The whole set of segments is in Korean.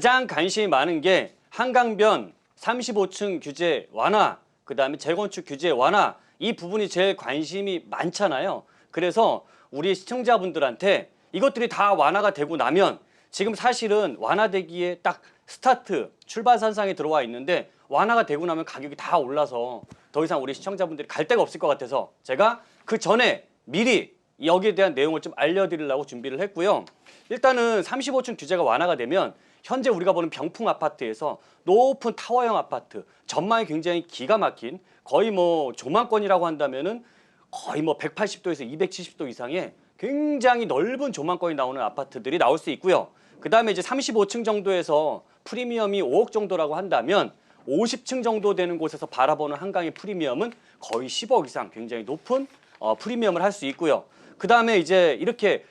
가장 관심이 많은 게 한강변 35층 규제 완화, 그 다음에 재건축 규제 완화 이 부분이 제일 관심이 많잖아요. 그래서 우리 시청자분들한테 이것들이 다 완화가 되고 나면 지금 사실은 완화되기에 딱 스타트 출발 선상에 들어와 있는데 완화가 되고 나면 가격이 다 올라서 더 이상 우리 시청자분들이 갈 데가 없을 것 같아서 제가 그 전에 미리 여기에 대한 내용을 좀 알려드리려고 준비를 했고요. 일단은 35층 규제가 완화가 되면 현재 우리가 보는 병풍 아파트에서 높은 타워형 아파트 전망이 굉장히 기가 막힌 거의 뭐 조망권이라고 한다면은 거의 뭐 180도에서 270도 이상의 굉장히 넓은 조망권이 나오는 아파트들이 나올 수 있고요. 그 다음에 이제 35층 정도에서 프리미엄이 5억 정도라고 한다면 50층 정도 되는 곳에서 바라보는 한강의 프리미엄은 거의 10억 이상 굉장히 높은 어, 프리미엄을 할 수 있고요. 그 다음에 이제 이렇게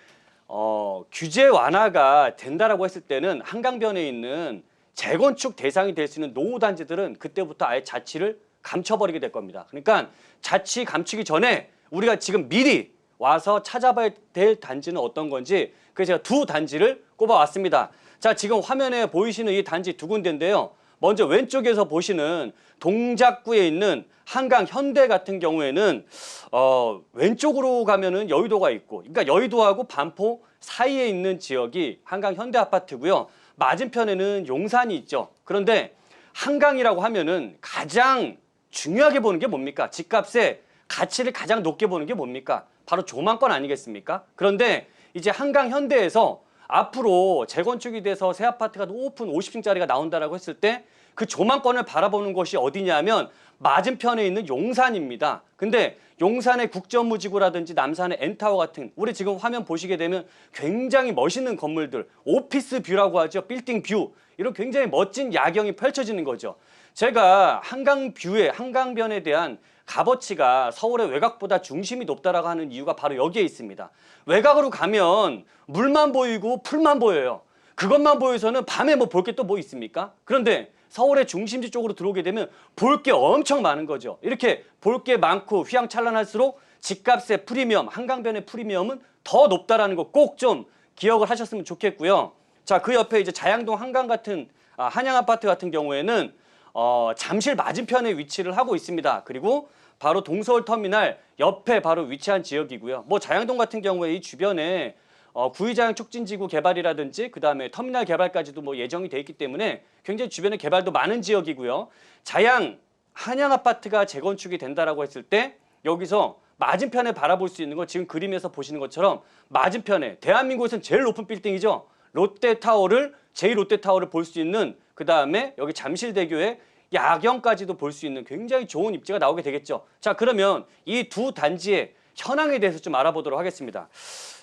어, 규제 완화가 된다라고 했을 때는 한강변에 있는 재건축 대상이 될 수 있는 노후 단지들은 그때부터 아예 자치를 감춰버리게 될 겁니다. 그러니까 자치 감추기 전에 우리가 지금 미리 와서 찾아봐야 될 단지는 어떤 건지 그래서 제가 두 단지를 꼽아왔습니다. 자 지금 화면에 보이시는 이 단지 두 군데인데요. 먼저 왼쪽에서 보시는 동작구에 있는 한강 현대 같은 경우에는 어, 왼쪽으로 가면은 여의도가 있고, 그러니까 여의도하고 반포 사이에 있는 지역이 한강 현대 아파트고요. 맞은편에는 용산이 있죠. 그런데 한강이라고 하면은 가장 중요하게 보는 게 뭡니까? 집값의 가치를 가장 높게 보는 게 뭡니까? 바로 조망권 아니겠습니까? 그런데 이제 한강 현대에서 앞으로 재건축이 돼서 새 아파트가 높은 50층짜리가 나온다라고 했을 때 그 조망권을 바라보는 곳이 어디냐면 맞은편에 있는 용산입니다. 근데 용산의 국전무지구라든지 남산의 엔타워 같은 우리 지금 화면 보시게 되면 굉장히 멋있는 건물들 오피스 뷰라고 하죠. 빌딩 뷰 이런 굉장히 멋진 야경이 펼쳐지는 거죠. 제가 한강 뷰에 한강변에 대한 값어치가 서울의 외곽보다 중심이 높다라고 하는 이유가 바로 여기에 있습니다. 외곽으로 가면 물만 보이고 풀만 보여요. 그것만 보여서는 밤에 뭐 볼 게또뭐 있습니까? 그런데 서울의 중심지 쪽으로 들어오게 되면 볼 게 엄청 많은 거죠. 이렇게 볼 게 많고 휘황찬란할수록 집값의 프리미엄, 한강변의 프리미엄은 더 높다라는 거 꼭 좀 기억을 하셨으면 좋겠고요. 자, 그 옆에 이제 자양동 한강 같은 아, 한양 아파트 같은 경우에는 어, 잠실 맞은편에 위치를 하고 있습니다. 그리고 바로 동서울 터미널 옆에 바로 위치한 지역이고요. 뭐 자양동 같은 경우에 이 주변에 어, 구의자양 촉진지구 개발이라든지 그 다음에 터미널 개발까지도 뭐 예정이 돼 있기 때문에 굉장히 주변에 개발도 많은 지역이고요. 자양 한양 아파트가 재건축이 된다라고 했을 때 여기서 맞은편에 바라볼 수 있는 거 지금 그림에서 보시는 것처럼 맞은편에 대한민국에서는 제일 높은 빌딩이죠. 롯데타워를 제2 롯데타워를 볼 수 있는 그 다음에 여기 잠실대교에 야경까지도 볼 수 있는 굉장히 좋은 입지가 나오게 되겠죠. 자 그러면 이 두 단지의 현황에 대해서 좀 알아보도록 하겠습니다.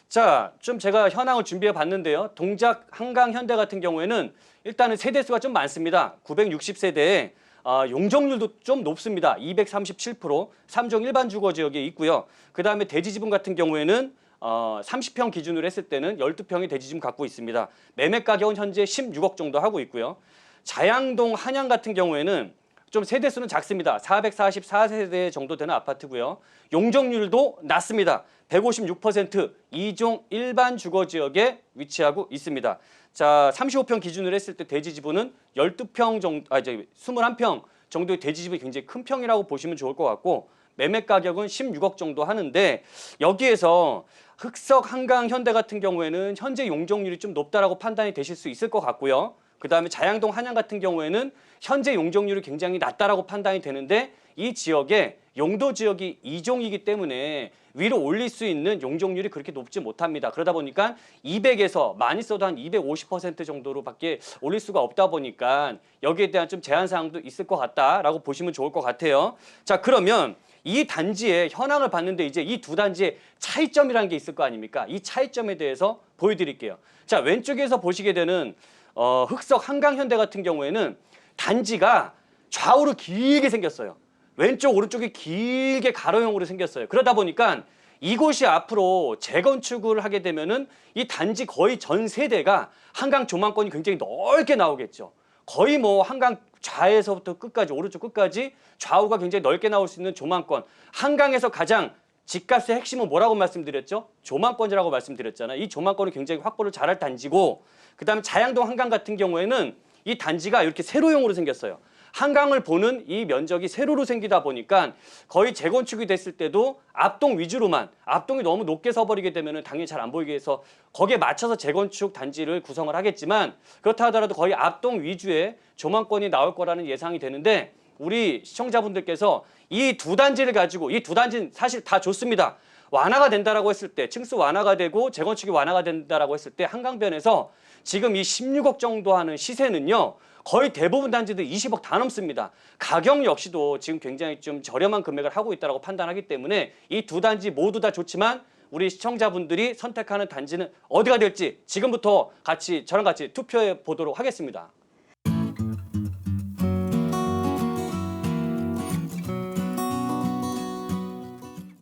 자, 좀 제가 현황을 준비해 봤는데요. 동작 한강 현대 같은 경우에는 일단은 세대수가 좀 많습니다. 960세대에 어, 용적률도 좀 높습니다. 237%, 3종 일반 주거 지역에 있고요. 그 다음에 대지 지분 같은 경우에는 어, 30평 기준으로 했을 때는 12평의 대지 지분 갖고 있습니다. 매매 가격은 현재 16억 정도 하고 있고요. 자양동 한양 같은 경우에는 좀 세대수는 작습니다. 444세대 정도 되는 아파트고요. 용적률도 낮습니다. 156% 2종 일반 주거 지역에 위치하고 있습니다. 자, 35평 기준으로 했을 때 대지 지분은 12평 정도 아 이제 21평 정도의 대지 지분이 굉장히 큰 평이라고 보시면 좋을 것 같고 매매 가격은 16억 정도 하는데 여기에서 흑석 한강 현대 같은 경우에는 현재 용적률이 좀 높다라고 판단이 되실 수 있을 것 같고요. 그 다음에 자양동 한양 같은 경우에는 현재 용적률이 굉장히 낮다라고 판단이 되는데 이 지역에 용도 지역이 이종이기 때문에 위로 올릴 수 있는 용적률이 그렇게 높지 못합니다. 그러다 보니까 200에서 많이 써도 한 250% 정도로밖에 올릴 수가 없다 보니까 여기에 대한 좀 제한 사항도 있을 것 같다라고 보시면 좋을 것 같아요. 자 그러면 이 단지의 현황을 봤는데 이제 이 두 단지의 차이점이라는 게 있을 거 아닙니까? 이 차이점에 대해서 보여드릴게요. 자 왼쪽에서 보시게 되는 어, 흑석 한강현대 같은 경우에는 단지가 좌우로 길게 생겼어요. 왼쪽 오른쪽이 길게 가로형으로 생겼어요. 그러다 보니까 이곳이 앞으로 재건축을 하게 되면은 이 단지 거의 전 세대가 한강 조망권이 굉장히 넓게 나오겠죠. 거의 뭐 한강 좌에서부터 끝까지 오른쪽 끝까지 좌우가 굉장히 넓게 나올 수 있는 조망권. 한강에서 가장 집값의 핵심은 뭐라고 말씀드렸죠? 조망권이라고 말씀드렸잖아요. 이 조망권은 굉장히 확보를 잘할 단지고 그다음에 자양동 한강 같은 경우에는 이 단지가 이렇게 세로형으로 생겼어요. 한강을 보는 이 면적이 세로로 생기다 보니까 거의 재건축이 됐을 때도 앞동 위주로만 앞동이 너무 높게 서버리게 되면 당연히 잘 안 보이게 해서 거기에 맞춰서 재건축 단지를 구성을 하겠지만 그렇다 하더라도 거의 앞동 위주의 조망권이 나올 거라는 예상이 되는데 우리 시청자분들께서 이 두 단지를 가지고 이 두 단지는 사실 다 좋습니다. 완화가 된다라고 했을 때 층수 완화가 되고 재건축이 완화가 된다라고 했을 때 한강변에서 지금 이 16억 정도 하는 시세는요. 거의 대부분 단지들 20억 다 넘습니다. 가격 역시도 지금 굉장히 좀 저렴한 금액을 하고 있다고 판단하기 때문에 이 두 단지 모두 다 좋지만 우리 시청자분들이 선택하는 단지는 어디가 될지 지금부터 같이 저랑 같이 투표해 보도록 하겠습니다.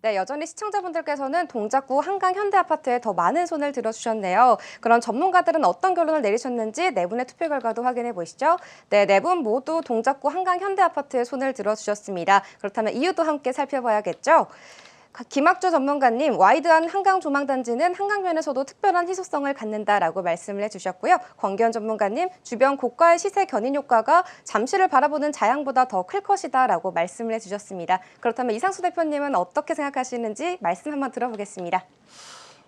네, 여전히 시청자분들께서는 동작구 한강 현대아파트에 더 많은 손을 들어주셨네요. 그럼 전문가들은 어떤 결론을 내리셨는지 네 분의 투표 결과도 확인해 보시죠. 네, 네 분 모두 동작구 한강 현대아파트에 손을 들어주셨습니다. 그렇다면 이유도 함께 살펴봐야겠죠. 김학조 전문가님, 와이드한 한강 조망단지는 한강변에서도 특별한 희소성을 갖는다라고 말씀을 해주셨고요. 권기현 전문가님, 주변 고가의 시세 견인 효과가 잠시를 바라보는 자양보다 더 클 것이다라고 말씀을 해주셨습니다. 그렇다면 이상수 대표님은 어떻게 생각하시는지 말씀 한번 들어보겠습니다.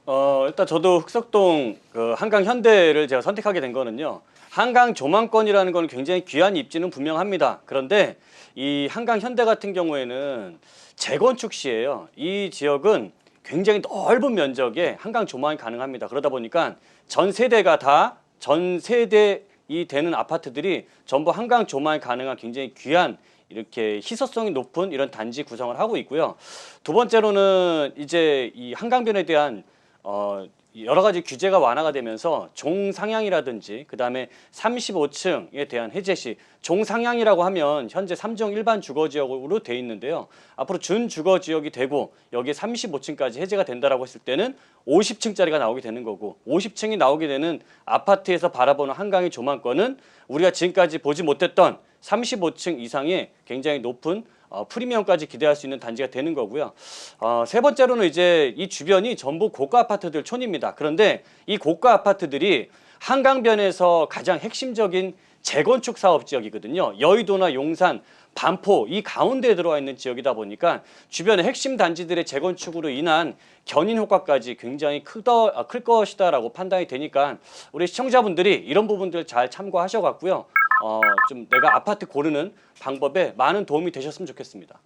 어, 일단 저도 흑석동 그 한강 현대를 제가 선택하게 된 거는요. 한강 조망권이라는 건 굉장히 귀한 입지는 분명합니다. 그런데 이 한강 현대 같은 경우에는 재건축 시에요. 이 지역은 굉장히 넓은 면적에 한강 조망이 가능합니다. 그러다 보니까 전 세대가 다 전 세대 이 되는 아파트들이 전부 한강 조망이 가능한 굉장히 귀한 이렇게 희소성이 높은 이런 단지 구성을 하고 있고요. 두 번째로는 이제 이 한강변에 대한 어 여러 가지 규제가 완화가 되면서 종상향이라든지 그 다음에 35층에 대한 해제 시 종상향이라고 하면 현재 3종 일반 주거 지역으로 돼 있는데요. 앞으로 준 주거 지역이 되고 여기에 35층까지 해제가 된다라고 했을 때는 50층짜리가 나오게 되는 거고 50층이 나오게 되는 아파트에서 바라보는 한강의 조망권은 우리가 지금까지 보지 못했던 35층 이상의 굉장히 높은 어, 프리미엄까지 기대할 수 있는 단지가 되는 거고요. 어, 세 번째로는 이제 이 주변이 전부 고가 아파트들 촌입니다. 그런데 이 고가 아파트들이 한강변에서 가장 핵심적인 재건축 사업 지역이거든요. 여의도나 용산, 반포 이 가운데에 들어와 있는 지역이다 보니까 주변의 핵심 단지들의 재건축으로 인한 견인 효과까지 굉장히 크다, 아, 클 것이다라고 판단이 되니까 우리 시청자분들이 이런 부분들 잘 참고하셔갖고요. 어, 좀 내가 아파트 고르는 방법에 많은 도움이 되셨으면 좋겠습니다.